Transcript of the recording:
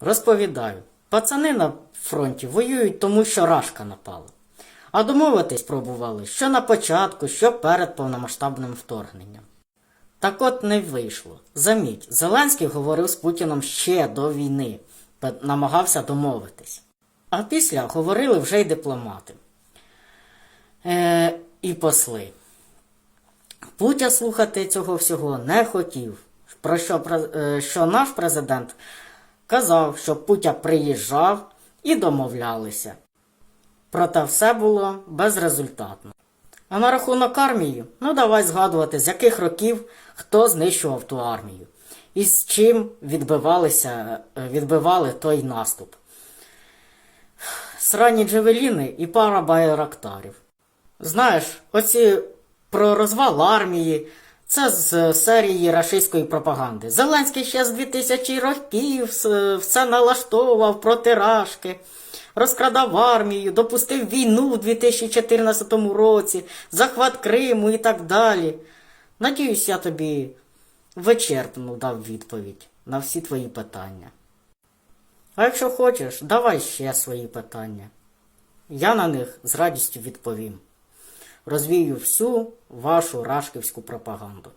Розповідаю, пацани на фронті воюють тому, що рашка напала. А домовитись пробували що на початку, що перед повномасштабним вторгненням. Так от не вийшло. Заміть, Зеленський говорив з Путіном ще до війни, намагався домовитись. А після говорили вже й дипломати е, і посли. Путя слухати цього всього не хотів. Про що, е, що наш президент казав, що Путя приїжджав і домовлялися. Проте все було безрезультатно. А на рахунок армії, ну давай згадувати, з яких років хто знищував ту армію і з чим відбивалися, е, відбивали той наступ. Срані джевеліни і пара байрактарів. Знаєш, оці про розвал армії, це з серії рашистської пропаганди. Зеленський ще з 2000 років все налаштовував проти рашки, розкрадав армію, допустив війну в 2014 році, захват Криму і так далі. Надіюсь, я тобі вичерпно дав відповідь на всі твої питання. А якщо хочеш, давай ще свої питання. Я на них з радістю відповім. Розвію всю вашу рашківську пропаганду.